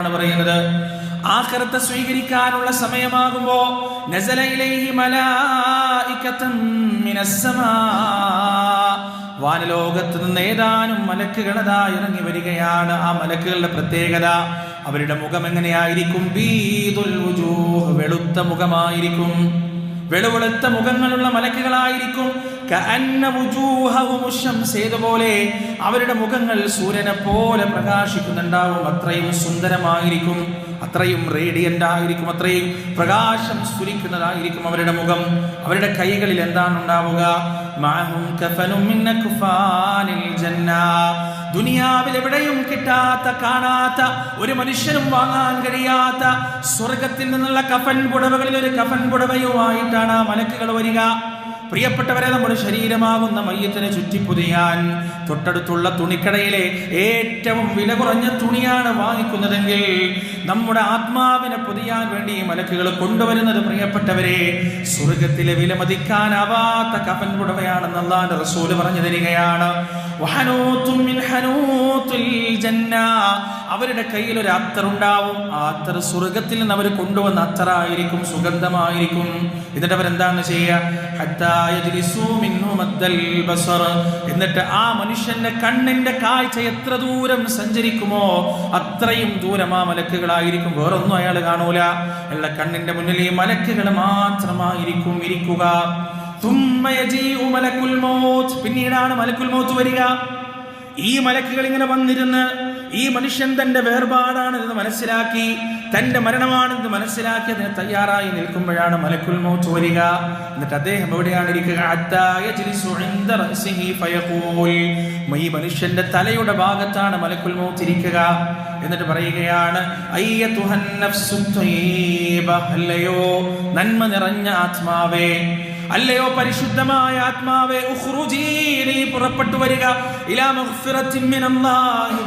ആണ് പറയുന്നത്. ആഖിറത്തെ സ്വീകരിക്കാനുള്ള സമയമാകുമ്പോ വാനലോകത്ത് നിന്ന് ഏതാനും മലക്കുകളതാ ഇറങ്ങി വരികയാണ്. ആ മലക്കുകളുടെ പ്രത്യേകത അവരുടെ മുഖം എങ്ങനെയായിരിക്കും? വെളുത്ത മുഖമായിരിക്കും. വെളുവെളുത്ത മുഖങ്ങളുള്ള മലക്കുകളായിരിക്കും. ഏതുപോലെ അവരുടെ മുഖങ്ങൾ സൂര്യനെ പോലെ പ്രകാശിക്കുന്നുണ്ടാവും. അത്രയും സുന്ദരമായിരിക്കും അത്രയും റേഡിയന്റ് ആയിരിക്കും അത്രയും പ്രകാശം സ്ഫുരിക്കുന്നതായിരിക്കും അവരുടെ മുഖം. അവരുടെ കൈകളിൽ എന്താണ് ഉണ്ടാവുക? ദുനിയാവിൽ എവിടെയും കിട്ടാത്ത കാണാത്ത ഒരു മനുഷ്യനും വാങ്ങാൻ കഴിയാത്ത സ്വർഗത്തിൽ നിന്നുള്ള കഫൻ പുടവകളിൽ ഒരു കഫൻ പുടവയുമായിട്ടാണ് ആ മലക്കുകൾ വരിക. പ്രിയപ്പെട്ടവരെ നമ്മുടെ ശരീരമാകുന്ന മയ്യത്തിനെ ചുറ്റിപ്പൊതിയാൻ തൊട്ടടുത്തുള്ള തുണിക്കടയിലെ ഏറ്റവും വില കുറഞ്ഞ തുണിയാണ് വാങ്ങിക്കുന്നതെങ്കിൽ നമ്മുടെ ആത്മാവിനെ പൊതിയാൻ വേണ്ടി ഈ മലക്കുകൾ കൊണ്ടുവരുന്നത് പ്രിയപ്പെട്ടവരെ സ്വർഗത്തിലെ വില മതിക്കാനാവാത്ത കപ്പൻ പുടവയാണെന്ന് അള്ളാന്റെ റസൂൽ പറഞ്ഞു തരികയാണ്. അവരുടെ കയ്യിൽ ഒരു അത്തർ ഉണ്ടാവും. ആ അത്തർ സ്വർഗത്തിൽ നിന്ന് അവർ കൊണ്ടുവന്ന അത്തറായിരിക്കും സുഗന്ധമായിരിക്കും. എന്നിട്ട് അവരെന്താണ് ചെയ്യുക? എന്നിട്ട് ആ മനുഷ്യന്റെ കണ്ണിന്റെ കാഴ്ച എത്ര ദൂരം സഞ്ചരിക്കുമോ അത്രയും ദൂരം ആ മലക്കുകളായിരിക്കും. വേറൊന്നും അയാൾ കാണൂല. അയാളുടെ കണ്ണിന്റെ മുന്നിൽ ഈ മലക്കുകൾ മാത്രമായിരിക്കും ഇരിക്കുക. പിന്നീടാണ് മലക്കുൽ മൗത്ത് വരിക. ഈ മലക്കുകൾ ഇങ്ങനെ വന്നിരുന്ന് ഈ മനുഷ്യൻ തന്റെ വേർപാടാണെന്ന് മനസ്സിലാക്കി തന്റെ മരണമാണെന്ന് മനസ്സിലാക്കി അതിന് തയ്യാറായി നിൽക്കുമ്പോഴാണ് മലക്കുൽ മൗത്ത് വരിക എന്നിട്ട് അദ്ദേഹം എവിടെയാണ് ഇരിക്കുക. ഈ മനുഷ്യന്റെ തലയുടെ ഭാഗത്താണ് മലക്കുൽ മൗത്ത് ഇരിക്കുക. എന്നിട്ട് പറയുകയാണ് അല്ലയോ? നന്മ നിറഞ്ഞ ആത്മാവേ. അല്ലയോ പരിശുദ്ധമായ ആത്മാവെ നീ പുറപ്പെട്ടു വരിക. ഇലാ മിനല്ലാഹി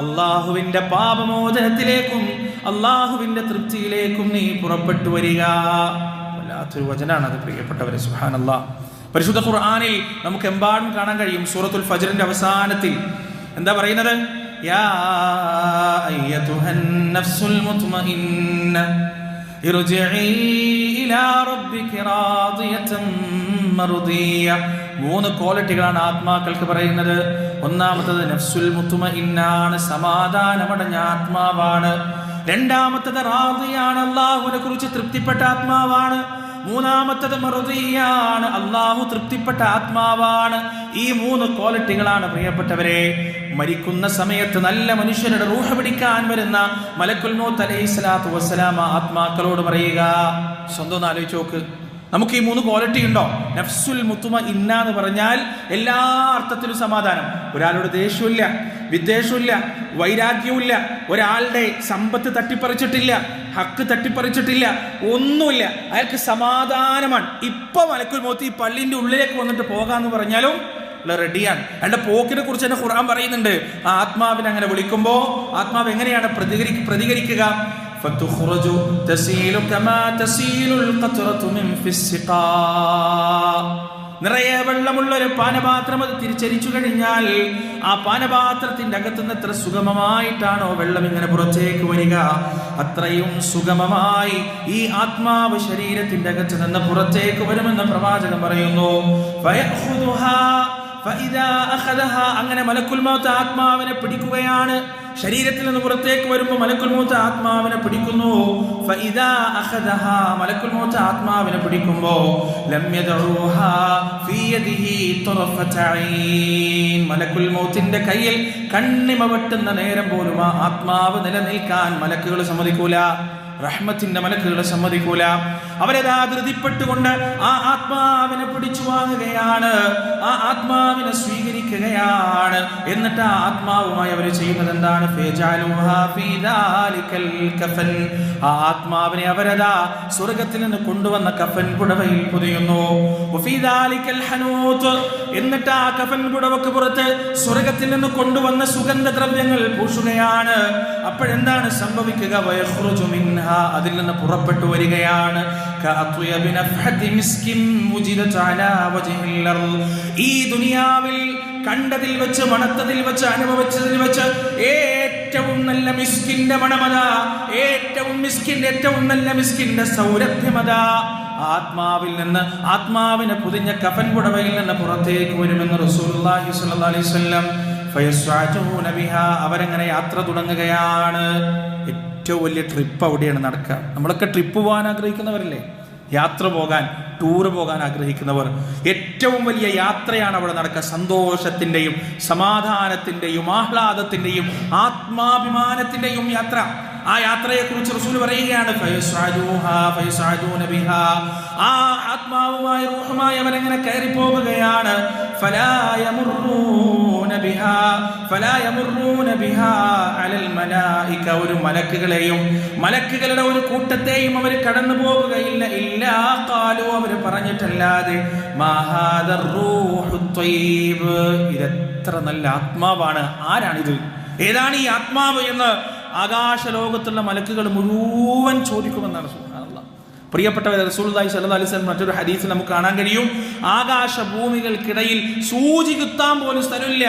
അള്ളാഹുവിന്റെ പാപമോചനത്തിലേക്കും അള്ളാഹുവിന്റെ തൃപ്തിയിലേക്കും നീ പുറപ്പെട്ടു വരിക. വല്ലാത്തൊരു വചനാണ് അത് പ്രിയപ്പെട്ടവരെ സുഹാനല്ലാ പരിശുദ്ധ ഖുർആാനിൽ നമുക്ക് എമ്പാടും കാണാൻ കഴിയും സൂറത്തുൽ ഫജറിന്റെ അവസാനത്തിൽ. എന്താ പറയുന്നത്? യാ അയ്യതുഹൻ മുത്മഇന്ന ഇർജിഇ ഇലാ റബ്ബിക മൂന്ന് ക്വാളിറ്റികളാണ് ആത്മാക്കൾക്ക് പറയുന്നത്. ഒന്നാമത്തത് നഫ്സുൽ മുത്തുമ ഇന്നാണ് സമാധാനമടഞ്ഞ ആത്മാവാണ്. രണ്ടാമത്തത് റാദിയാണ് അള്ളാഹുവിനെ കുറിച്ച് തൃപ്തിപ്പെട്ട ആത്മാവാണ്. മൂന്നാമത്തത് മറുതിയാണ്. അള്ളാഹു തൃപ്തിപ്പെട്ട ആത്മാവാണ്. ഈ മൂന്ന് ക്വാളിറ്റികളാണ് പ്രിയപ്പെട്ടവരെ. മരിക്കുന്ന സമയത്ത് നല്ല മനുഷ്യരുടെ റൂഹ പിടിക്കാൻ വരുന്ന മലക്കുൽ സ്വലാത്തു വസ്സലാമ ആത്മാക്കളോട് പറയുക. സ്വന്തം ആലോചിച്ച് നോക്ക്. നമുക്ക് ഈ മൂന്ന് ക്വാളിറ്റി ഉണ്ടോ? നഫ്സുൽ മുത്തുമ ഇന്ന എന്ന് പറഞ്ഞാൽ എല്ലാ അർത്ഥത്തിലും സമാധാനം. ഒരാളുടെ ദേഷ്യമില്ല വിദ്വേഷമില്ല വൈരാഗ്യവുമില്ല ഒരാളുടെ സമ്പത്ത് തട്ടിപ്പറിച്ചിട്ടില്ല ഹക്ക് തട്ടിപ്പറിച്ചിട്ടില്ല ഒന്നുമില്ല. അയാൾക്ക് സമാധാനമാണ്. ഇപ്പൊ മലക്കുൽ മോത്തി ഈ പള്ളിന്റെ ഉള്ളിലേക്ക് വന്നിട്ട് പോകാന്ന് പറഞ്ഞാലും റെഡിയാണ് അയാളുടെ പോക്കിനെ കുറിച്ച് തന്നെ ഖുർആൻ പറയുന്നുണ്ട്. ആ ആത്മാവിനെ അങ്ങനെ വിളിക്കുമ്പോ ആത്മാവ് എങ്ങനെയാണ് പ്രതികരി പ്രതികരിക്കുക? فتخرج تسيل كما تسيل القطرة من في السقاء നിറയെ വെള്ളമുള്ള ഒരു പാനപാത്രം അത് തിരിച്ചരിച്ചു കഴിഞ്ഞാൽ ആ പാനപാത്രത്തിന്റെ അകത്തുനിന്ന് എത്ര സുഗമമായിട്ടാണോ വെള്ളം ഇങ്ങനെ പുറത്തേക്ക് വരിക അത്രയും സുഗമമായി ഈ ആത്മാവ് ശരീരത്തിന്റെ അകത്ത് നിന്ന് പുറത്തേക്ക് വരുമെന്ന് പ്രവാചകൻ പറയുന്നു ഫയഖുദുഹാ ഫഇദാ അഖദഹ അങ്ങനെ മലക്കുൽ മൗത്ത് ആത്മാവിനെ പിടിക്കുകയാണ്. ശരീരത്തിൽ നിന്ന് പുറത്തേക്ക് വരുമ്പോൾ മലക്കുൽ മൗത്ത് ആത്മാവിനെ പിടിക്കുന്നു. മലക്കുൽ ആത്മാവിനെ പിടിക്കുമ്പോ ലം യദഊഹാ ഫീ യദിഹി ഐൻ മലക്കുൽ മൗത്തിന്റെ കയ്യിൽ കണ്ണിമ വെട്ടുന്ന നേരം പോലും ആ ആത്മാവ് നിലനിൽക്കാൻ മലക്കുകൾ സമ്മതിക്കൂല. റഹ്മത്തിന്റെ മലക്കുകളെ സമ്മതിക്കൂല. അവരതാ ധൃതിപ്പെട്ടുകൊണ്ട് ആ ആത്മാവിനെ പിടിച്ചു വാങ്ങുകയാണ്. ആ ആത്മാവിനെ സ്വീകരിക്കുകയാണ്. എന്നിട്ട് ആ ആത്മാവുമായി അവർ ചെയ്യുന്നത് എന്താണ്. ആ ആത്മാവിനെ അവരതാ സ്വർഗത്തിൽ നിന്ന് കൊണ്ടുവന്ന കഫൻ പുടവയിൽ പൊതിയുന്നു. എന്നിട്ട് ആ കഫൻ പുടവക്ക് പുറത്ത് സ്വർഗത്തിൽ നിന്ന് കൊണ്ടുവന്ന സുഗന്ധദ്രവ്യങ്ങൾ പൂശുകയാണ്. അപ്പോഴെന്താണ് സംഭവിക്കുക? വയഖ്റുജു മിൻഹാ അതിൽ നിന്ന് പുറപ്പെട്ടു വരികയാണ്. ഈ ദുനിയാവിൽ കണ്ടതിൽ വെച്ച് മണത്തതിൽ വെച്ച് അനുഭവിച്ചതിൽ വെച്ച് ഏറ്റവും നല്ല മിസ്കിന്റെ മണമത. ഏറ്റവും മിസ്കിന്റെ ഏറ്റവും നല്ല മിസ്കിന്റെ സൗരഭ്യമത. ആത്മാവിൽ നിന്ന് ആത്മാവിനെ പുതിഞ്ഞ കഫൻ പുടവയിൽ നിന്ന് പുറത്തേക്ക് വരുമെന്ന് റസൂലുള്ളാഹി സ്വല്ലല്ലാഹി അലൈഹി വസല്ലം അവരങ്ങനെ യാത്ര തുടങ്ങുകയാണ്. ഏറ്റവും വലിയ ട്രിപ്പ് അവിടെയാണ് നടക്കുക. നമ്മളൊക്കെ ട്രിപ്പ് പോകാൻ ആഗ്രഹിക്കുന്നവരല്ലേ? യാത്ര പോകാൻ ടൂറ് പോകാൻ ആഗ്രഹിക്കുന്നവർ. ഏറ്റവും വലിയ യാത്രയാണ് അവിടെ നടക്കുക. സന്തോഷത്തിന്റെയും സമാധാനത്തിന്റെയും ആഹ്ലാദത്തിന്റെയും ആത്മാഭിമാനത്തിന്റെയും യാത്ര. ആ യാത്രയെക്കുറിച്ച് റസൂൽ പറയുകയാണ്. ആ ആത്മാവുമായി അവരെങ്ങനെ കയറി പോകുകയാണ് ഫലാ യമുറൂന ബിഹാ ഫലാ യമുറൂന ബിഹാ അലൽ മലായിക ഒരു മലക്കുകളെയും മലക്കുകളുടെ ഒരു കൂട്ടത്തെയും അവർ കടന്നു പോവുകയില്ല. ഇല്ലാ കാലു അവർ പറഞ്ഞിട്ടല്ലാതെ ഇതെത്ര നല്ല ആത്മാവാണ്. ആരാണിത്? ഏതാണ് ഈ ആത്മാവ് എന്ന് ആകാശ ലോകത്തുള്ള മലക്കുകൾ മുഴുവൻ ചോദിക്കുമെന്നാണ്. പ്രിയപ്പെട്ടവരെ സ്വല്ലല്ലാഹി അലൈഹി വസല്ലം മറ്റൊരു ഹദീസ് നമുക്ക് കാണാൻ കഴിയും. ആകാശ ഭൂമികൾക്കിടയിൽ സൂചി കുത്താൻ പോലും സ്ഥലമില്ല.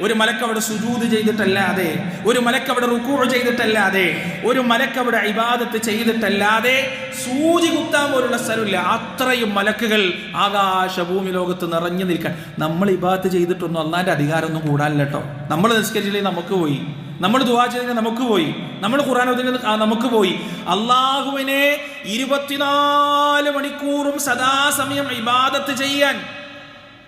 ഒരു മലക്ക് അവിടെ സുജൂത് ചെയ്തിട്ടല്ലാതെ ഒരു മലക്ക് അവിടെ ചെയ്തിട്ടല്ലാതെ ഒരു മലക്ക് അവിടെ ഇബാദത്ത് ചെയ്തിട്ടല്ലാതെ സൂചി കുത്താൻ പോലുള്ള സ്ഥലമില്ല. അത്രയും മലക്കുകൾ ആകാശ ഭൂമി ലോകത്ത് നിറഞ്ഞു നിൽക്കാൻ. നമ്മൾ ഇബാദത്ത് ചെയ്തിട്ടൊന്നും അള്ളാന്റെ അധികാരമൊന്നും കൂടാനില്ല കേട്ടോ. നമ്മൾ നിസ്കരിച്ചില്ലെങ്കിൽ നമുക്ക് പോയി. നമ്മൾ ദുവാ ചെയ്തെങ്കിൽ നമുക്ക് പോയി. നമ്മൾ ഖുറാൻ ആ നമുക്ക് പോയി. അള്ളാഹുവിനെ ഇരുപത്തിനാല് മണിക്കൂറും സദാസമയം ഇബാദത്ത് ചെയ്യാൻ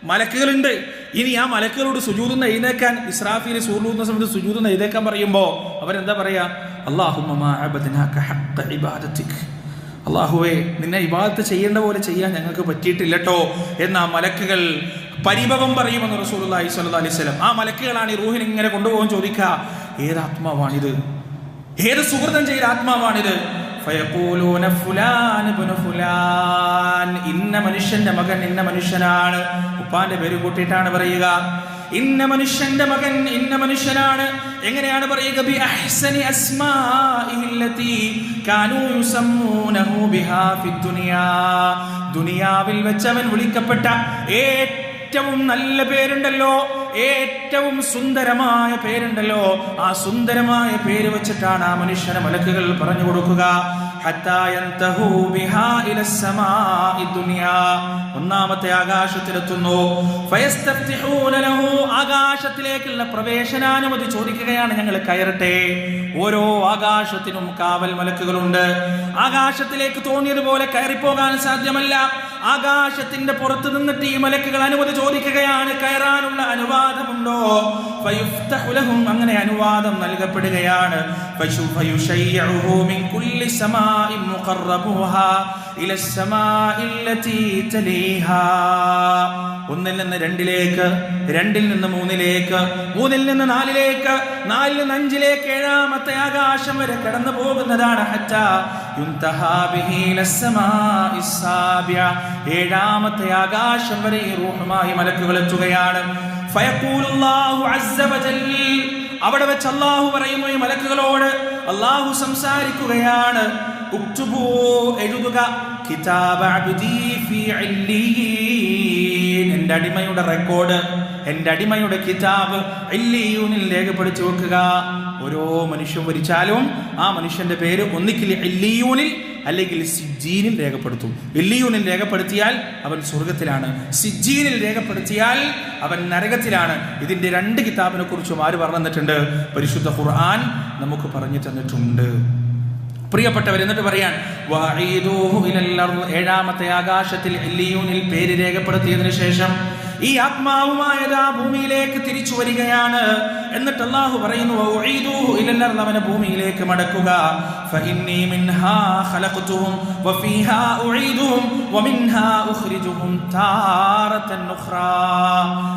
മലക്കുകളുണ്ട്. ഇനി ആ മലക്കുകളോട് സുജൂതെന്ന് എഴുന്നേക്കാൻ ഇസ്രാഫിൽ സൂർലൂന്ന സമയത്ത് സുജൂതെന്ന് എഴുന്നേക്കാൻ പറയുമ്പോൾ അവരെന്താ പറയാ? അള്ളാഹുമാ അള്ളാഹുവേ നിന്നെ ഇബാദത്ത് ചെയ്യേണ്ട പോലെ ചെയ്യാൻ ഞങ്ങൾക്ക് പറ്റിയിട്ടില്ല കേട്ടോ എന്ന മലക്കുകൾ പരിഭവം പറയുമെന്ന് റസൂൽ അലൈഹി വസല്ലം. ആ മലക്കുകളാണ് ഈ റൂഹിനെ ഇങ്ങനെ കൊണ്ടുപോകാൻ ചോദിക്കുക. ഏത് ആത്മാവാണിത്? ഏത് സുഹൃതം ചെയ്ത ആത്മാവാണിത് ഇന്ന മനുഷ്യന്റെ മകൻ ഇന്ന മനുഷ്യനാണ്. ഉപ്പാന്റെ പേര് കൂട്ടിയിട്ടാണ് പറയുക. ഇന്ന മനുഷ്യന്റെ മകൻ ഇന്ന മനുഷ്യനാണ്. എങ്ങനെയാണ് പറയുക? ബി അഹ്സനി കാനൂ ബിഹാ ഫി ദുനിയാ. ദുനിയാവിൽ വെച്ചവൻ വിളിക്കപ്പെട്ട ഏറ്റവും നല്ല പേരുണ്ടല്ലോ. ഏറ്റവും സുന്ദരമായ പേരുണ്ടല്ലോ. ആ സുന്ദരമായ പേര് വെച്ചിട്ടാണ് ആ മനുഷ്യനെ മലക്കുകൾ പറഞ്ഞു കൊടുക്കുക. ഹത്താ യന്തഹൂ ബിഹാ ഇലസ് സമാഇ ദുനിയാ. ഒന്നാമത്തെ ആകാശത്തിലെത്തുന്നു ഫയസ്തഫ്തിഹൂന ലഹു. ആകാശത്തിലേക്കുള്ള പ്രവേശനാനുമതി ചോദിക്കുകയാണ് ഞങ്ങൾ കയറട്ടെ ഓരോ ആകാശത്തിനും കാവൽ മലക്കുകളുണ്ട് ആകാശത്തിലേക്ക് തോന്നിയതുപോലെ കയറിപ്പോകാൻ സാധ്യമല്ല ആകാശത്തിന്റെ പുറത്ത് നിന്നിട്ട് ഈ മലക്കുകൾ അനുമതി ചോദിക്കുകയാണ് കയറാനുള്ള അനുവാദമുണ്ടോ. അങ്ങനെ അനുവാദം നൽകപ്പെടുകയാണ് ഫയുശയ്യഉഹു മിൻ കുല്ലി മുഖറബുഹാ ഇല സമാഇ അല്ലതി തലീഹാ. ഒന്നിൽ നിന്ന് രണ്ടിലേക്ക് രണ്ടിൽ നിന്ന് മൂന്നിലേക്ക് മൂന്നിൽ നിന്ന് നാലിലേക്ക് നാലിൽ നിന്ന് അഞ്ചിലേക്ക് ഏഴാമത്തെ ആകാശം വരെ കടന്നു പോകുന്നതാണ് ഏഴാമത്തെ ആകാശം വരെ ഈ റൂഹുമായി മലക്കുകൾ എത്തുകയാണ്. അവിടെ വെച്ച് അള്ളാഹു പറയുന്നു ഈ മലക്കുകളോട് അള്ളാഹു സംസാരിക്കുകയാണ്. ഉക്തുബൂ എഴുതുക കിതാബ അബ്ദീ ഫീ ഇല്ലീൻ. എന്റെ അടിമയുടെ റെക്കോർഡ് എന്റെ അടിമയുടെ കിതാബ് ഇല്ലീയൂനിൽ രേഖപ്പെടുത്തി വെക്കുക. ഓരോ മനുഷ്യൻ മരിച്ചാലും ആ മനുഷ്യന്റെ പേര് ഒന്നിക്കിൽ ഇല്ലീയൂനിൽ അല്ലെങ്കിൽ സിജീനിൽ രേഖപ്പെടുത്തും. വെല്ലിയൂനിൽ രേഖപ്പെടുത്തിയാൽ അവൻ സ്വർഗത്തിലാണ് സിജീനിൽ രേഖപ്പെടുത്തിയാൽ അവൻ നരകത്തിലാണ്. ഇതിന്റെ രണ്ട് കിതാബിനെ കുറിച്ചും ആര് പറഞ്ഞു തന്നിട്ടുണ്ട് പരിശുദ്ധ ഖുർആൻ നമുക്ക് പറഞ്ഞു തന്നിട്ടുണ്ട്. പ്രിയപ്പെട്ടവർ എന്നിട്ട് പറയാൻ. ഏഴാമത്തെ ആകാശത്തിൽ പേര് രേഖപ്പെടുത്തിയതിനു ശേഷം ഈ ആത്മാവുമായത് ആ ഭൂമിയിലേക്ക് തിരിച്ചു വരികയാണ്. എന്നിട്ട് അള്ളാഹു പറയുന്നു അവനെ ഭൂമിയിലേക്ക് മടക്കുക.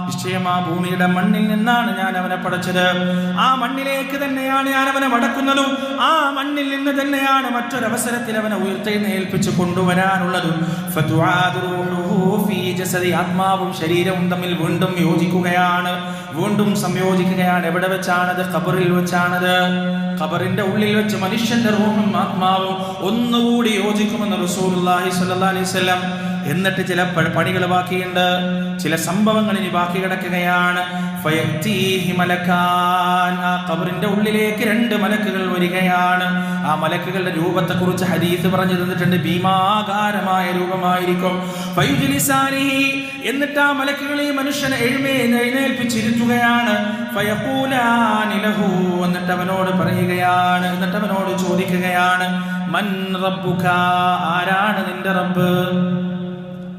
നിശ്ചയം ആ ഭൂമിയുടെ മണ്ണിൽ നിന്നാണ് ഞാൻ അവനെ പടച്ചത്. ആ മണ്ണിലേക്ക് തന്നെയാണ് ഞാൻ അവനെ മടക്കുന്നതും ആ മണ്ണിൽ നിന്ന് തന്നെയാണ് മറ്റൊരവസരത്തിൽ അവനെ ഉയർത്തെഴുന്നേൽപ്പിച്ച് കൊണ്ടുവരാനുള്ളതും. ആത്മാവും ശരീരവും തമ്മിൽ വീണ്ടും യോജിക്കുകയാണ്. വീണ്ടും സംയോജിക്കുകയാണ്. എവിടെ വെച്ചാണത്? ഖബറിൽ വെച്ചാണത്. ഖബറിന്റെ ഉള്ളിൽ വെച്ച് മനുഷ്യന്റെ റൂഹും ആത്മാവും ഒന്നുകൂടി യോജിക്കുമെന്ന് റസൂലുള്ളാഹി സ്വല്ലല്ലാഹി അലൈഹി വസല്ലം എന്നിട്ട് ചില പണികൾ ബാക്കിയുണ്ട്. ചില സംഭവങ്ങൾ ഇനി ബാക്കി കിടക്കുകയാണ്. ആ ഉള്ളിലേക്ക് രണ്ട് മലക്കുകൾ വരികയാണ്. ആ മലക്കുകളുടെ രൂപത്തെ കുറിച്ച് ഹദീസ് പറഞ്ഞു തന്നിട്ടുണ്ട്. ഭീമാകാരമായ രൂപമായിരിക്കും. എന്നിട്ട് ആ മലക്കുകൾ ഈ മനുഷ്യനെ എഴുമേ എഴുന്നേൽപ്പിച്ചിരുത്തുകയാണ്. എന്നിട്ട് അവനോട് പറയുകയാണ്. എന്നിട്ട് അവനോട് ചോദിക്കുകയാണ് മൻ റബ്ബുക? ആരാണ് നിന്റെ റബ്ബ്?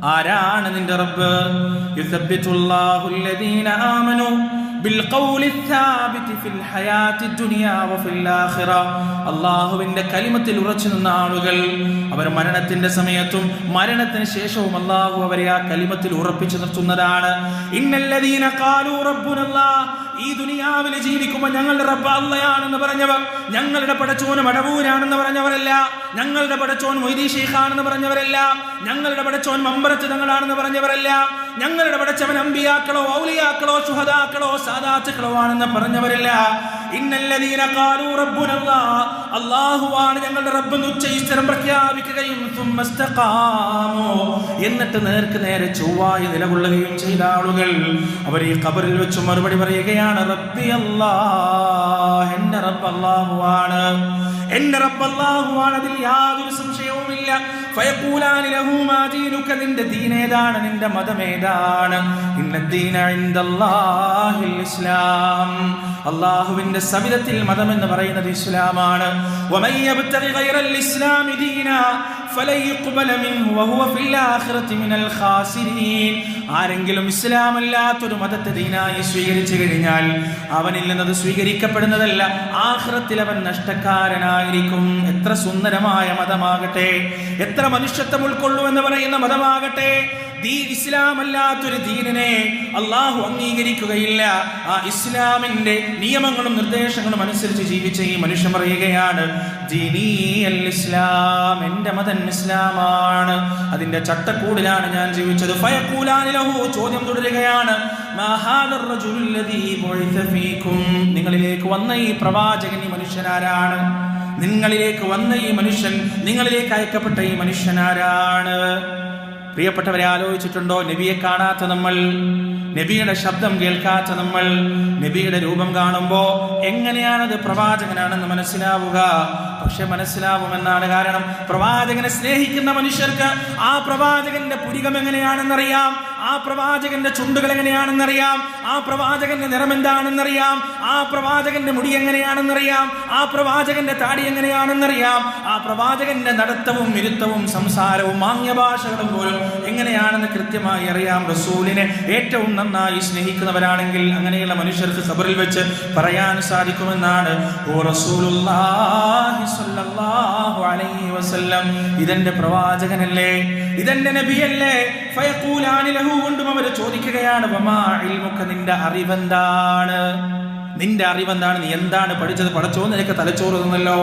ആരാണ് നിന്റെ റബ്ബ്? അള്ളാഹുവിന്റെ കലിമത്തിൽ ഉറച്ചു നിന്ന ആളുകൾ അവർ മരണത്തിന്റെ സമയത്തും മരണത്തിന് ശേഷവും അള്ളാഹു അവരെ ആ കലിമത്തിൽ ഉറപ്പിച്ചു നിർത്തുന്നതാണ്. ഈ ദുനിയാവിൽ ജീവിക്കുമ്പോൾ ഞങ്ങളുടെ റബ്ബ് അള്ളയാണെന്ന് പറഞ്ഞവർ ഞങ്ങളുടെ പടച്ചോന് മടവൂരാണെന്ന് പറഞ്ഞവരല്ല ഞങ്ങളുടെ പടച്ചോൻ മൊയ്തി ഷെയ്ഖാണെന്ന് പറഞ്ഞവരല്ല ഞങ്ങളുടെ പടച്ചോൻ മമ്പറച്ച് തങ്ങളാണെന്ന് പറഞ്ഞവരല്ല ഞങ്ങളുടെ പടച്ചവൻ അമ്പിയാക്കളോ ഔലിയാക്കളോ സുഹദാക്കളോ സാദാത്തുക്കളോ ആണെന്ന് പറഞ്ഞവരല്ല. ഇന്നല്ലതീന കാലു റബ്ബുനല്ല അള്ളാഹുവാണ് ഞങ്ങളുടെ റബ്ബ് ഉച്ചയിസ്തരം പ്രഖ്യാപിക്കുകയും എന്നിട്ട് നേർക്ക് നേരെ ചൊവ്വായി നിലകൊള്ളുകയും ചെയ്ത ആളുകൾ അവർ ഈ കബറിൽ വെച്ച് മറുപടി പറയുകയാണ് റബ്ബി അല്ലാഹ്. എന്റെ റബ്ബ് അല്ലാഹുവാണ്. എന്റെ റബ്ബ് അല്ലാഹുവാണ് അതിൽ യാതൊരു സംശയവുമില്ല. ഫയഖൂലാനി ലഹു മാ ദീനുക നിന്റെ ദീൻ ഏതാണ് നിന്റെ മതം ഏതാണ് ഇന്ന ദീന ഇൻദല്ലാഹിൽ ഇസ്ലാം. അള്ളാഹുവിന്റെ സവിധത്തിൽ മതം എന്ന് പറയുന്നത് ഇസ്ലാമാണ്. വമൻ യബ്തഗി ഗൈറൽ ഇസ്ലാമി ദീന ഫലൻ يقبل മിൻഹു وهو ഫിൽ ആഖിറതി മിനൽ ഖാസിരീൻ. ആരെങ്കിലും ഇസ്ലാം അല്ലാത്തൊരു മതത്തെ ദീനായി സ്വീകരിച്ചു കഴിഞ്ഞാൽ അവനിൽ നിന്നത് സ്വീകരിക്കപ്പെടുന്നതല്ല. ആഹ്റത്തിൽ അവൻ നഷ്ടക്കാരനായിരിക്കും. എത്ര സുന്ദരമായ മതമാകട്ടെ. എത്ര മനുഷ്യത്വം ഉൾക്കൊള്ളുമെന്ന് പറയുന്ന മതമാകട്ടെ. ദീൻ ഇസ്ലാം അല്ലാത്തൊരു ദീനിനെ അള്ളാഹു അംഗീകരിക്കുകയില്ല. ആ ഇസ്ലാമിന്റെ നിയമങ്ങളും നിർദ്ദേശങ്ങളും അനുസരിച്ച് ജീവിച്ച ഈ മനുഷ്യൻ പറയുകയാണ് ഇസ്ലാം എന്റെ മതൻ ഇസ്ലാമാണ്. അതിന്റെ ചട്ടക്കൂടിലാണ് ഞാൻ ജീവിച്ചത്. ചോദ്യം തുടരുകയാണ്. നിങ്ങളിലേക്ക് വന്ന ഈ പ്രവാചകൻ ഈ മനുഷ്യനാരാണ് നിങ്ങളിലേക്ക് വന്ന ഈ മനുഷ്യൻ നിങ്ങളിലേക്ക് അയക്കപ്പെട്ട ഈ മനുഷ്യനാരാണ് പ്രിയപ്പെട്ടവരെ ആലോചിച്ചിട്ടുണ്ടോ? നബിയെ കാണാത്ത നമ്മൾ നബിയുടെ ശബ്ദം കേൾക്കാത്ത നമ്മൾ നബിയുടെ രൂപം കാണുമ്പോ എങ്ങനെയാണത് പ്രവാചകനാണെന്ന് മനസ്സിലാവുക? പക്ഷെ മനസ്സിലാവുമെന്നാണ് കാരണം പ്രവാചകനെ സ്നേഹിക്കുന്ന മനുഷ്യർക്ക് ആ പ്രവാചകന്റെ പുരികം എങ്ങനെയാണെന്നറിയാം? ആ പ്രവാചകന്റെ ചുണ്ടുകൾ എങ്ങനെയാണെന്നറിയാം? ആ പ്രവാചകന്റെ നിറം എന്താണെന്നറിയാം? ആ പ്രവാചകന്റെ മുടി എങ്ങനെയാണെന്നറിയാം? ആ പ്രവാചകന്റെ താടി എങ്ങനെയാണെന്നറിയാം? ആ പ്രവാചകന്റെ നടത്തവും ഇരുത്തവും സംസാരവും മാന്യഭാഷകളും പോലും എങ്ങനെയാണെന്ന് കൃത്യമായി അറിയാം റസൂലിനെ. ഏറ്റവും നന്നായി സ്നേഹിക്കുന്നവരാണെങ്കിൽ അങ്ങനെയുള്ള മനുഷ്യർക്ക് ഖബറിൽ വെച്ച് പറയാൻ സാധിക്കുമെന്നാണ്. ഓ അലൈഹി വസല്ലം. ഇതെന്റെ പ്രവാചകനല്ലേ? ഇതെന്റെ നബിയല്ലേ? ലഹു കൊണ്ടും അവർ ചോദിക്കുകയാണ് വമാ നിന്റെ അറിവെന്താണ്? നിന്റെ അറിവെന്താണ്? നീ എന്താണ് പഠിച്ചത്? പഠിച്ചോ നിനക്ക് തലച്ചോറ് തന്നല്ലോ.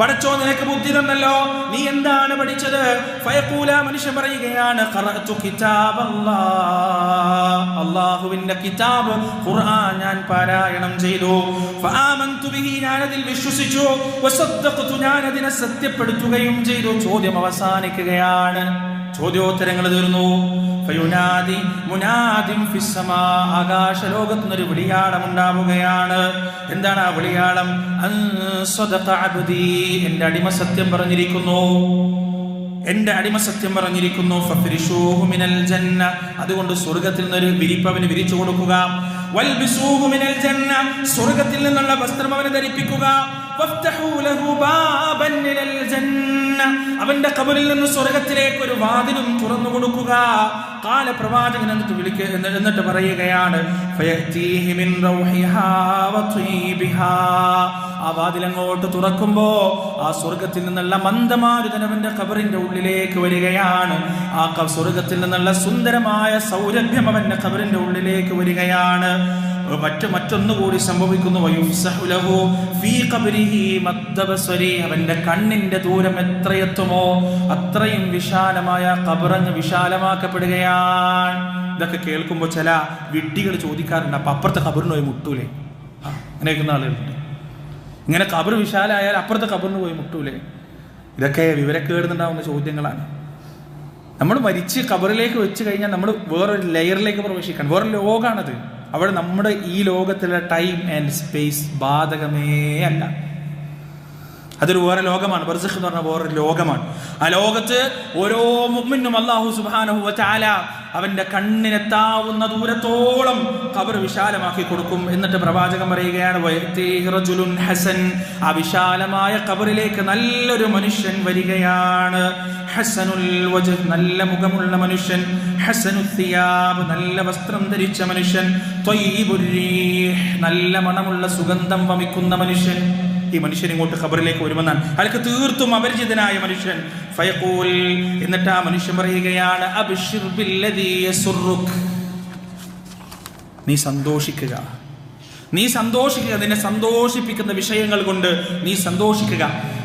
പടച്ചോ നിനക്ക് ബുദ്ധി തന്നല്ലോ? നീ എന്താണ് പഠിച്ചത്? ഫയക്കൂല മനുഷ്യൻ പറയുകയാണ് അള്ളാഹുവിന്റെ കിതാബ് ഖുർആൻ ഞാൻ പാരായണം ചെയ്തു. ഞാനതിൽ വിശ്വസിച്ചു. അതിനെ സത്യപ്പെടുത്തുകയും ചെയ്തു. ചോദ്യം അവസാനിക്കുകയാണ്. ചോദ്യോത്തരങ്ങൾ തീർന്നു. ഫയുനാദി മുനാദിം ഫിസ്സമാ ആകാശ ലോകത്തുനിന്നൊരു വിളിയാളം ഉണ്ടാവുകയാണ് എന്താണ് ആ വിളിയാളം? എന്റെ അടിമ സത്യം പറഞ്ഞിരിക്കുന്നു. എന്റെ അടിമ സത്യം പറഞ്ഞിരിക്കുന്നു. മിനൽ ജന്ന അതുകൊണ്ട് സ്വർഗത്തിൽ നിന്നൊരു വിരിപ്പവന് വിരിച്ചു കൊടുക്കുക. വൽബിസൂഹു മിനൽ ജന്ന സ്വർഗത്തിൽ നിന്നുള്ള വസ്ത്രം അവന് ധരിപ്പിക്കുക. അവന്റെ കബറിൽ നിന്ന് സ്വർഗത്തിലേക്ക് ഒരു വാതിലും തുറന്നു കൊടുക്കുക. കാല പ്രവാചകൻ എന്നിട്ട് വിളിക്ക എന്നിട്ട് പറയുകയാണ് ആ വാതിൽ അങ്ങോട്ട് തുറക്കുമ്പോ ആ സ്വർഗത്തിൽ നിന്നുള്ള മന്ദമാരുതൻ അവന്റെ ഖബറിന്റെ ഉള്ളിലേക്ക് വരികയാണ്. ആ സ്വർഗത്തിൽ നിന്നുള്ള സുന്ദരമായ സൗരഭ്യം അവന്റെ കബറിന്റെ ഉള്ളിലേക്ക് വരികയാണ്. മറ്റു മറ്റൊന്നു കൂടി സംഭവിക്കുന്നു. അവന്റെ കണ്ണിന്റെ ദൂരം എത്രയെത്തുമോ അത്രയും വിശാലമായ കബറഞ്ഞ് വിശാലമാക്കപ്പെടുകയാണ്. ഇതൊക്കെ കേൾക്കുമ്പോൾ ചില വിഡ്ഢികൾ ചോദിക്കാറുണ്ട് അപ്പൊ അപ്പുറത്തെ കബറിന് പോയി മുട്ടൂലേ? അങ്ങനെ കേൾക്കുന്ന ആളുകളുണ്ട്. ഇങ്ങനെ കബർ വിശാലായാൽ അപ്പുറത്തെ കബറിന് പോയി മുട്ടൂലേ? ഇതൊക്കെ വിവരക്കേടുന്നുണ്ടാവുന്ന ചോദ്യങ്ങളാണ്. നമ്മൾ മരിച്ച് കബറിലേക്ക് വെച്ച് കഴിഞ്ഞാൽ നമ്മൾ വേറൊരു ലെയറിലേക്ക് പ്രവേശിക്കണം. വേറൊരു ലോകമാണത് അവിടെ നമ്മുടെ ഈ ലോകത്തിലെ ടൈം ആൻഡ് സ്പേസ് ബാധകമേ അല്ല. അതൊരു വേറെ ലോകമാണ്. ബർസഖ് എന്ന് പറഞ്ഞ വേറൊരു ലോകമാണ്. ആ ലോകത്ത് ഓരോ മുമ്മിനും അള്ളാഹു സുബാനഹു ചാല അവന്റെ കണ്ണിനെത്താവുന്ന ദൂരത്തോളം കബർ വിശാലമാക്കി കൊടുക്കും. എന്നിട്ട് പ്രവാചകം പറയുകയാണ് ഹസൻ. ആ വിശാലമായ കബറിലേക്ക് നല്ലൊരു മനുഷ്യൻ വരികയാണ്. ഹസനുൽ നല്ല മുഖമുള്ള മനുഷ്യൻ. ഹസനു നല്ല വസ്ത്രം ധരിച്ച മനുഷ്യൻ. നല്ല മണമുള്ള സുഗന്ധം വമിക്കുന്ന മനുഷ്യൻ. ഈ മനുഷ്യൻ ഇങ്ങോട്ട് ഖബറിലേക്ക് വരുമെന്നാണ് അയാൾക്ക് തീർത്തും അപരിചിതനായ മനുഷ്യൻ. ഫയക്കൂൽ എന്നിട്ട് ആ മനുഷ്യൻ പറയുകയാണ് നീ സന്തോഷിക്കുക. നീ സന്തോഷിക്കുക. നിന്നെ സന്തോഷിപ്പിക്കുന്ന വിഷയങ്ങൾ കൊണ്ട് നീ സന്തോഷിക്കുക.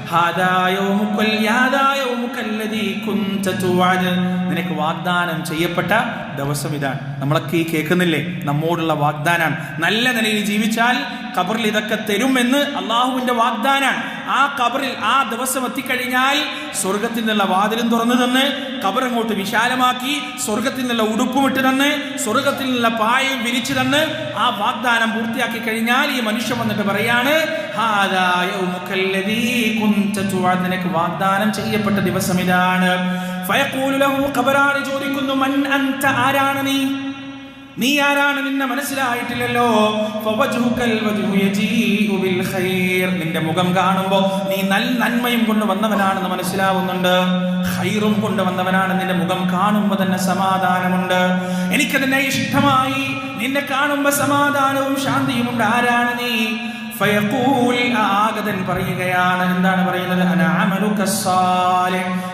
നിനക്ക് വാഗ്ദാനം ചെയ്യപ്പെട്ട ദിവസം ഇതാണ്. നമ്മളൊക്കെ ഈ കേൾക്കുന്നില്ലേ? നമ്മോടുള്ള വാഗ്ദാനാണ്. നല്ല നിലയിൽ ജീവിച്ചാൽ ഖബറിൽ ഇതൊക്കെ തരും എന്ന് അള്ളാഹുവിന്റെ വാഗ്ദാനാണ്. ആ കബറിൽ ആ ദിവസം എത്തിക്കഴിഞ്ഞാൽ സ്വർഗത്തിൽ നിന്നുള്ള വാതിലും തുറന്നു തന്ന് ഖബർ അങ്ങോട്ട് വിശാലമാക്കി സ്വർഗത്തിൽ നിന്നുള്ള ഉടുപ്പും ഇട്ട് തന്ന് സ്വർഗത്തിൽ നിന്നുള്ള പായയും വിരിച്ചു തന്ന് ആ വാഗ്ദാനം പൂർത്തിയാക്കി കഴിഞ്ഞാൽ ഈ മനുഷ്യൻ വന്നിട്ട് പറയാണ് "ഹാദാ യൗമുക്കൽ ലദീ കുൻത നിനക്ക് വാഗ്ദാനം ചെയ്യപ്പെട്ട ദിവസം ഇതാണ്. ചോദിക്കുന്നു മൻ അന്ത ആരാണ് നീ? നീ ആരാണ് നിന്നെ മനസ്സിലായിട്ടില്ലല്ലോ? നിന്റെ മുഖം കാണുമ്പോ നീ നൽ നന്മയും കൊണ്ട് വന്നവനാണെന്ന് മനസ്സിലാവുന്നുണ്ട്. ഹൈറും കൊണ്ട് വന്നവനാണ് നിന്റെ മുഖം കാണുമ്പോ തന്നെ സമാധാനമുണ്ട്. എനിക്ക് എനിക്കതിനെ ഇഷ്ടമായി. നിന്നെ കാണുമ്പോ സമാധാനവും ശാന്തിയും ഉണ്ട്. ആരാണ് നീ? ആഗതൻ പറയുകയാണ്. എന്താണ് പറയുന്നത്.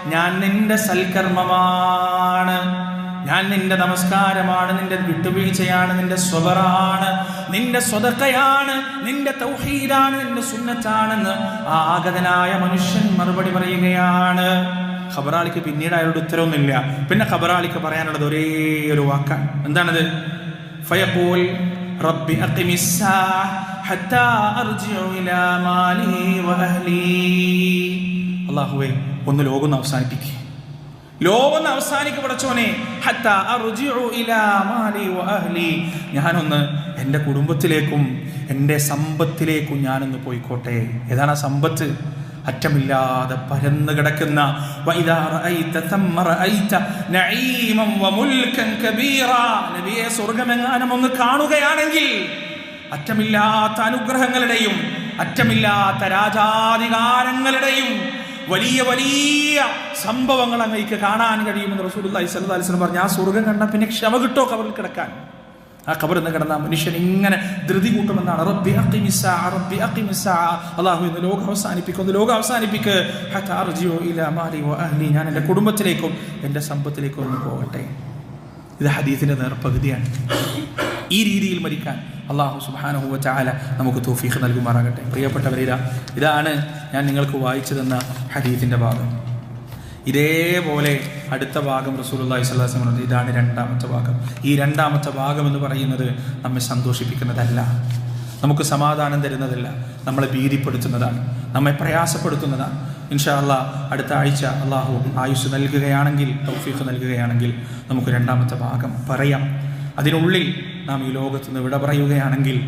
ഞാൻ നിന്റെ സൽക്കർമ്മമാണ്. ഞാൻ നിന്റെ നമസ്കാരമാണ് നിന്റെ വിട്ടുവീഴ്ചയാണ് നിന്റെ സ്വബറാണ് നിന്റെ സ്വതക്കയാണ് നിന്റെ തൗഹീദാണ് നിന്റെ സുന്നത്താണെന്ന് ആ ആഗതനായ മനുഷ്യൻ മറുപടി പറയുകയാണ്. ഖബറാളിക്ക് പിന്നീട് അയാളുടെ ഉത്തരവൊന്നുമില്ല. പിന്നെ ഖബറാളിക്ക് പറയാനുള്ളത് ഒരേ ഒരു വാക്കാണ്. എന്താണത്? ഫയഖൂൽ റബ്ബി അല്ലാഹുവേ ഒന്ന് ലോകം അവസാനിപ്പിക്കുക ലോകം അവസാനിക്ക് പടച്ചോനെ. ഞാനൊന്ന് എന്റെ കുടുംബത്തിലേക്കും എന്റെ സമ്പത്തിലേക്കും ഞാനൊന്ന് പോയിക്കോട്ടെ. ഏതാണ് ആ സമ്പത്ത്? അറ്റമില്ലാതെ പരന്നു കിടക്കുന്ന സ്വർഗമെങ്ങാനും ഒന്ന് കാണുകയാണെങ്കിൽ അറ്റമില്ലാത്ത അനുഗ്രഹങ്ങളുടെയും അറ്റമില്ലാത്ത രാജാധികാരങ്ങളുടെയും വലിയ വലിയ സംഭവങ്ങൾ അങ്ങേക്ക് കാണാൻ കഴിയുമെന്ന് അലൈഹി വസല്ലം പറഞ്ഞു. ആ സ്വർഗം കണ്ട പിന്നെ ക്ഷമ കിട്ടോ കവറിൽ കിടക്കാൻ? ആ കബറിൽ കിടന്ന മനുഷ്യൻ ഇങ്ങനെ ധൃതി കൂട്ടുമെന്നാണ്. റബ്ബി അഖിമിസ്സാ റബ്ബി അഖിമിസ്സാ അള്ളാഹു ഇന്ന് ലോകം അവസാനിപ്പിക്കും. ഒന്ന് ലോകം അവസാനിപ്പിക്ക്. ഞാൻ എന്റെ കുടുംബത്തിലേക്കും എന്റെ സമ്പത്തിലേക്കും ഒന്ന് പോകട്ടെ. ഇത് ഹദീസിന്റെ നേർപകുതിയാണ്. ഈ രീതിയിൽ മരിക്കാൻ അള്ളാഹു സുബാനഹുവ ചാല നമുക്ക് തൗഫീഖ് നൽകുമാറാകട്ടെ. പ്രിയപ്പെട്ടവരെ ഇതാണ് ഞാൻ നിങ്ങൾക്ക് വായിച്ചു തന്ന ഹദീസിന്റെ ഭാഗം. ഇതേപോലെ അടുത്ത ഭാഗം റസൂലുള്ളാഹി സ്വല്ലല്ലാഹു അലൈഹി വസല്ലം ഇതാണ് രണ്ടാമത്തെ ഭാഗം. ഈ രണ്ടാമത്തെ ഭാഗം എന്ന് പറയുന്നത് നമ്മെ സന്തോഷിപ്പിക്കുന്നതല്ല. നമുക്ക് സമാധാനം തരുന്നതല്ല. നമ്മളെ ഭീതിപ്പെടുത്തുന്നതാണ്. നമ്മെ പ്രയാസപ്പെടുത്തുന്നതാണ്. ഇൻഷാ അല്ലാ അടുത്ത ആഴ്ച അള്ളാഹു ആയുസ് നൽകുകയാണെങ്കിൽ തൗഫീഖ് നൽകുകയാണെങ്കിൽ നമുക്ക് രണ്ടാമത്തെ ഭാഗം പറയാം. അതിനുള്ളിൽ നാം ഈ ലോകത്ത് നിന്ന് വിട പറയുകയാണെങ്കിൽ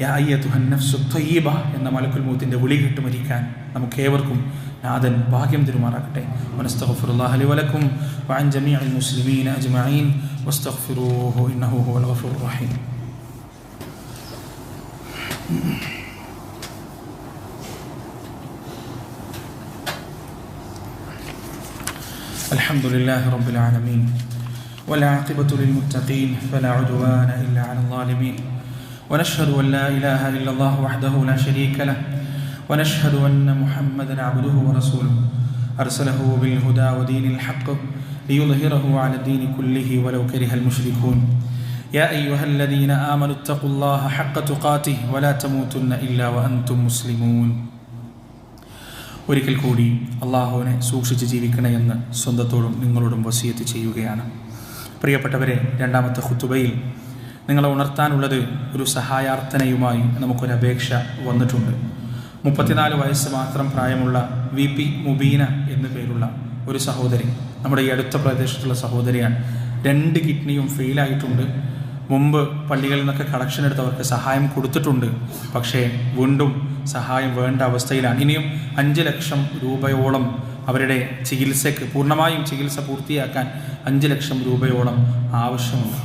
യാ അയ്യത്തുഹൻ നഫ്സു ത്വയ്യിബ എന്ന മലക്കുൽ മൂത്തിൻ്റെ വിളി കേട്ട് മരിക്കാൻ നമുക്കേവർക്കും നാഥൻ ഭാഗ്യം തിരുമാറാകട്ടെ വനസ്തഗ്ഫിറുല്ലാഹ ലി വലക്കും വഅൻ ജമീഅൽ മുസ്ലിമീന അജ്മഈൻ വസ്തഗ്ഫിറൂഹു ഇന്നഹു ഹുവൽ ഗഫൂറുർ റഹീം الحمد لله رب العالمين ولا والعاقبة للمتقين فلا عدوان إلا على الظالمين ونشهد أن لا إله إلا الله وحده لا شريك له ونشهد أن محمدا عبده ورسوله أرسله بالهدى ودين الحق ليظهره على الدين كله ولو كره المشركون يا أيها الذين آمنوا اتقوا الله حق تقاته ولا تموتن إلا وأنتم مسلمون ഒരിക്കൽ കൂടി അള്ളാഹുവിനെ സൂക്ഷിച്ച് ജീവിക്കണമെന്ന് സ്വന്തത്തോടും നിങ്ങളോടും വസിയത്ത് ചെയ്യുകയാണ് പ്രിയപ്പെട്ടവരെ രണ്ടാമത്തെ ഖുത്തുബയിൽ നിങ്ങളെ ഉണർത്താനുള്ളത് ഒരു സഹായാർത്ഥനയുമായി നമുക്കൊരു അപേക്ഷ വന്നിട്ടുണ്ട്. മുപ്പത്തിനാല് വയസ്സ് മാത്രം പ്രായമുള്ള വി പി മുബീന എന്നു പേരുള്ള ഒരു സഹോദരി നമ്മുടെ ഈ അടുത്ത പ്രദേശത്തുള്ള സഹോദരിയാണ്. രണ്ട് കിഡ്നിയും ഫെയിലായിട്ടുണ്ട്. മുമ്പ് പള്ളികളിൽ നിന്നൊക്കെ കളക്ഷൻ എടുത്തവർക്ക് സഹായം കൊടുത്തിട്ടുണ്ട്. പക്ഷേ വീണ്ടും സഹായം വേണ്ട അവസ്ഥയിലാണ്. ഇനിയും അഞ്ച് ലക്ഷം രൂപയോളം അവരുടെ ചികിത്സയ്ക്ക് പൂർണമായും ചികിത്സ പൂർത്തിയാക്കാൻ അഞ്ച് ലക്ഷം രൂപയോളം ആവശ്യമുണ്ട്.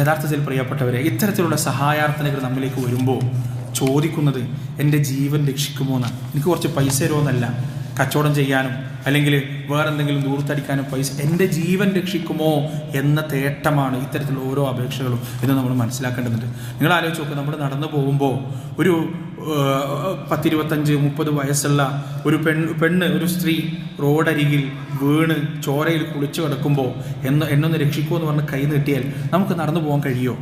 യഥാർത്ഥത്തിൽ പ്രിയപ്പെട്ടവരെ ഇത്തരത്തിലുള്ള സഹായാർത്ഥനകൾ നമ്മിലേക്ക് വരുമ്പോൾ ചോദിക്കുന്നത് എന്റെ ജീവൻ രക്ഷിക്കുമോ എന്നാണ്. എനിക്ക് കുറച്ച് പൈസ തരുമോന്നല്ല കച്ചവടം ചെയ്യാനും അല്ലെങ്കിൽ വേറെ എന്തെങ്കിലും ദൂരത്തടിക്കാനും പൈസ എന്റെ ജീവൻ രക്ഷിക്കുമോ എന്ന തേട്ടമാണ് ഇത്തരത്തിലുള്ള ഓരോ അപേക്ഷകളും എന്ന് നമ്മൾ മനസ്സിലാക്കേണ്ടതുണ്ട്. നിങ്ങൾ ആലോചിച്ച് നോക്കുക നമ്മൾ നടന്നു പോകുമ്പോൾ ഒരു പത്തിരുപത്തഞ്ച് മുപ്പത് വയസ്സുള്ള ഒരു പെൺ പെണ്ണ് ഒരു സ്ത്രീ റോഡരികിൽ വീണ് ചോരയിൽ കുളിച്ചു കിടക്കുമ്പോൾ എന്ന് എന്നൊന്ന് രക്ഷിക്കുമോ എന്ന് പറഞ്ഞ് കൈ നീട്ടിയാൽ നമുക്ക് നടന്നു പോകാൻ കഴിയുമോ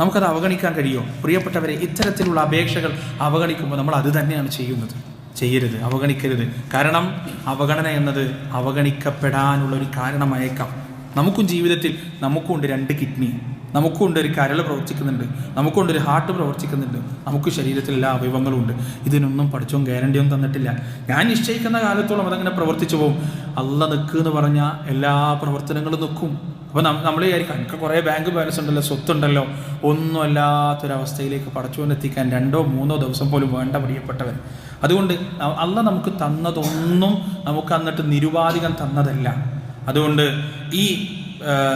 നമുക്കത് അവഗണിക്കാൻ കഴിയുമോ പ്രിയപ്പെട്ടവരെ ഇത്തരത്തിലുള്ള അപേക്ഷകൾ അവഗണിക്കുമ്പോൾ നമ്മൾ അത് തന്നെയാണ് ചെയ്യുന്നത്. ചെയ്യരുത് അവഗണിക്കരുത്. കാരണം അവഗണന എന്നത് അവഗണിക്കപ്പെടാനുള്ള ഒരു കാരണമായേക്കാം. നമുക്കും ജീവിതത്തിൽ നമുക്കുണ്ട് രണ്ട് കിഡ്നി. നമുക്കുണ്ട് ഒരു കരൾ പ്രവർത്തിക്കുന്നുണ്ട്. നമുക്കുണ്ട് ഒരു ഹാർട്ട് പ്രവർത്തിക്കുന്നുണ്ട്. നമുക്ക് ശരീരത്തിൽ എല്ലാ അവയവങ്ങളും ഉണ്ട്. ഇതിനൊന്നും പഠിച്ചും ഗ്യാരണ്ടി ഒന്നും തന്നിട്ടില്ല. ഞാൻ നിശ്ചയിക്കുന്ന കാലത്തോളം അതങ്ങനെ പ്രവർത്തിച്ചു പോകും. അല്ല നിൽക്കുക എന്ന് പറഞ്ഞാൽ എല്ലാ പ്രവർത്തനങ്ങളും നിൽക്കും അപ്പോൾ നമ്മൾ വിചാരിക്കും എനിക്ക് കുറേ ബാങ്ക് ബാലൻസ് ഉണ്ടല്ലോ സ്വത്തുണ്ടല്ലോ ഒന്നും അല്ലാത്തൊരവസ്ഥയിലേക്ക് പടച്ചുകൊണ്ടെത്തിക്കാൻ രണ്ടോ മൂന്നോ ദിവസം പോലും വേണ്ട പ്രിയപ്പെട്ടവൻ. അതുകൊണ്ട് അല്ല നമുക്ക് തന്നതൊന്നും നമുക്ക് അന്നിട്ട് നിരുപാധികം തന്നതല്ല. അതുകൊണ്ട് ഈ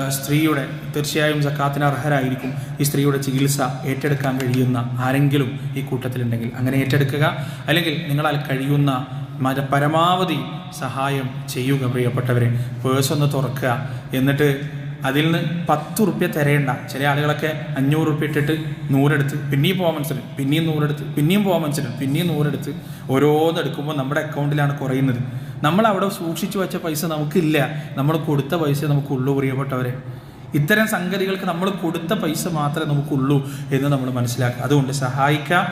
സ്ത്രീയുടെ തീർച്ചയായും സക്കാത്തിന് അർഹരായിരിക്കും ഈ സ്ത്രീയുടെ ചികിത്സ ഏറ്റെടുക്കാൻ കഴിയുന്ന ആരെങ്കിലും ഈ കൂട്ടത്തിലുണ്ടെങ്കിൽ. അങ്ങനെ ഏറ്റെടുക്കുക. അല്ലെങ്കിൽ നിങ്ങളാൽ കഴിയുന്ന മര പരമാവധി സഹായം ചെയ്യുക പ്രിയപ്പെട്ടവരെ. പേഴ്സ് ഒന്ന് തുറക്കുക. എന്നിട്ട് അതിൽ നിന്ന് പത്ത് ഉറുപ്പ്യ തരേണ്ട ചില ആളുകളൊക്കെ അഞ്ഞൂറ് ഉറുപ്പ്യ ഇട്ടിട്ട് നൂറെടുത്ത് പിന്നെയും പോകാൻ മനസ്സിലും പിന്നെയും നൂറെടുത്ത് പിന്നെയും പോകാൻ മനസ്സിലും പിന്നെയും നൂറെടുത്ത്. ഓരോന്ന് എടുക്കുമ്പോൾ നമ്മുടെ അക്കൗണ്ടിലാണ് കുറയുന്നത്. നമ്മൾ അവിടെ സൂക്ഷിച്ചു വെച്ച പൈസ നമുക്കില്ല. നമ്മൾ കൊടുത്ത പൈസ നമുക്കുള്ളൂ പ്രിയപ്പെട്ടവരെ. ഇത്തരം സംഗതികൾക്ക് നമ്മൾ കൊടുത്ത പൈസ മാത്രമേ നമുക്കുള്ളൂ എന്ന് നമ്മൾ മനസ്സിലാക്കുക. അതുകൊണ്ട് സഹായിക്കാം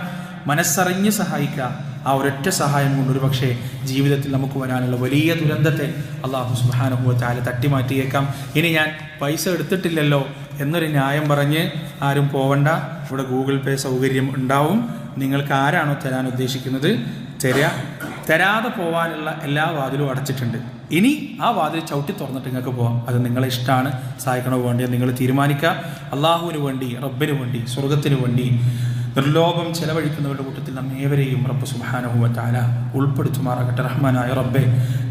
മനസ്സറിഞ്ഞ് സഹായിക്കുക. ആ ഒരൊറ്റ സഹായം കൊണ്ട് ഒരു പക്ഷേ ജീവിതത്തിൽ നമുക്ക് വരാനുള്ള വലിയ ദുരന്തത്തെ അള്ളാഹു സുബാനുഭവത്താൽ താല തട്ടിമാറ്റിയേക്കാം. ഇനി ഞാൻ പൈസ എടുത്തിട്ടില്ലല്ലോ എന്നൊരു ന്യായം പറഞ്ഞ് ആരും പോവണ്ട. ഇവിടെ ഗൂഗിൾ പേ സൗകര്യം ഉണ്ടാവും. നിങ്ങൾക്ക് ആരാണോ തരാൻ ഉദ്ദേശിക്കുന്നത്? തരാ. തരാതെ പോകാനുള്ള എല്ലാ വാതിലും അടച്ചിട്ടുണ്ട്. ഇനി ആ വാതിൽ ചവിട്ടി തുറന്നിട്ട് നിങ്ങൾക്ക് പോകാം അത് നിങ്ങളെ ഇഷ്ടമാണ് സഹായിക്കണോ വേണ്ടി നിങ്ങൾ തീരുമാനിക്കുക. അള്ളാഹുവിന് വേണ്ടി റബ്ബിന് വേണ്ടി സ്വർഗത്തിന് വേണ്ടി നിർലോഭം ചെലവഴിക്കുന്നവരുടെ കൂട്ടത്തിൽ നാം ഏവരെയും റബ്ബ് സുബാനഹുവ ഉൾപ്പെടുത്തുമാറാകട്ടെ. റഹ്മാനായ റബ്ബെ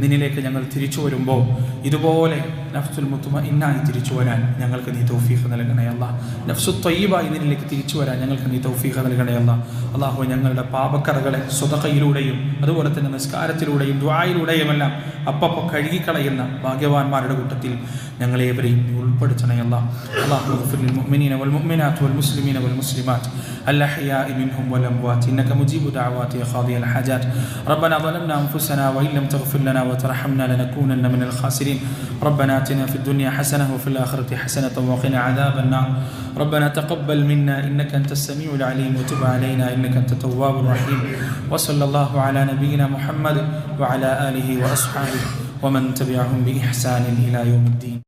നിന്നിലേക്ക് ഞങ്ങൾ തിരിച്ചു വരുമ്പോൾ ഇതുപോലെ നഫ്സുൽ മുത്തുമ ഇന്നായി തിരിച്ചു വരാൻ ഞങ്ങൾക്ക് നീ തൗഫീഖ് നൽകണയല്ല നഫ്സു തൊയ്യബായി നിന്നിലേക്ക് തിരിച്ചു വരാൻ ഞങ്ങൾക്ക് നീ തൗഫീഖ് നൽകണയല്ല അള്ളാഹു ഞങ്ങളുടെ പാപക്കറകളെ സ്വതകയിലൂടെയും അതുപോലെ തന്നെ നിസ്കാരത്തിലൂടെയും ദ്വായിലൂടെയുമെല്ലാം അപ്പപ്പോൾ കഴുകിക്കളയുന്ന ഭാഗ്യവാന്മാരുടെ കൂട്ടത്തിൽ ഞങ്ങളേവരെയും നീ ഉൾപ്പെടുത്തണയല്ല അള്ളാഹു اغفر للمؤمنين والمؤمنات والمسلمين والمسلمات الأحياء منهم والأموات إنك مجيب دعوات يا قاضي الحاجات ربنا ظلمنا أنفسنا وإن لم تغفر لنا وترحمنا لنكونن من الخاسرين ربنا آتنا في الدنيا حسنة وفي الآخرة حسنة وقنا عذاب النار. ربنا تقبل منا إنك أنت السميع العليم وتب علينا إنك أنت التواب الرحيم. وصلى الله على نبينا محمد وعلى آله وأصحابه ومن تبعهم بإحسان إلى يوم الدين.